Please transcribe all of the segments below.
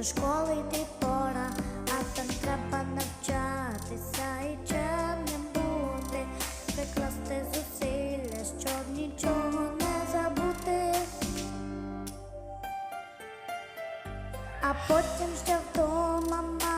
До школи йти пора, а там треба навчатися і чемним бути, прикласти зусилля, щоб нічого не забути, а потім ще вдома.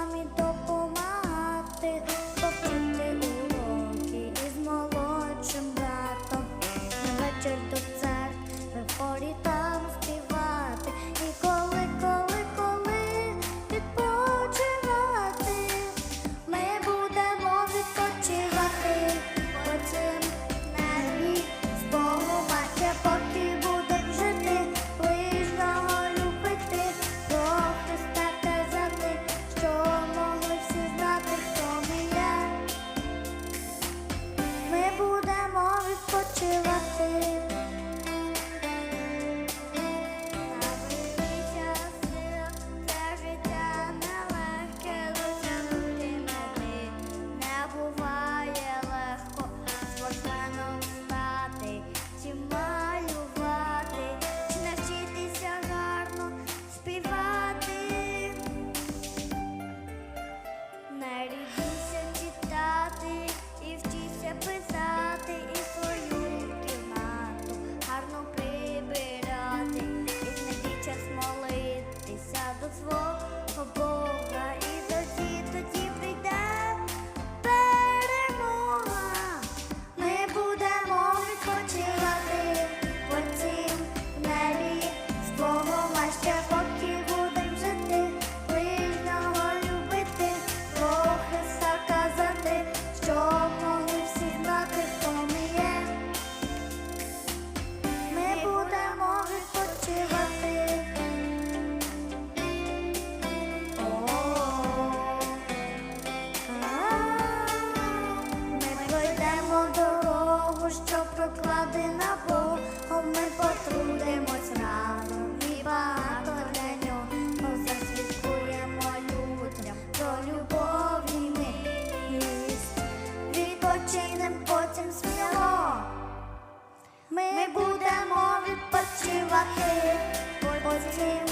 do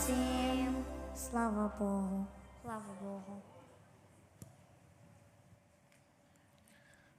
всім. Слава Богу. Слава Богу.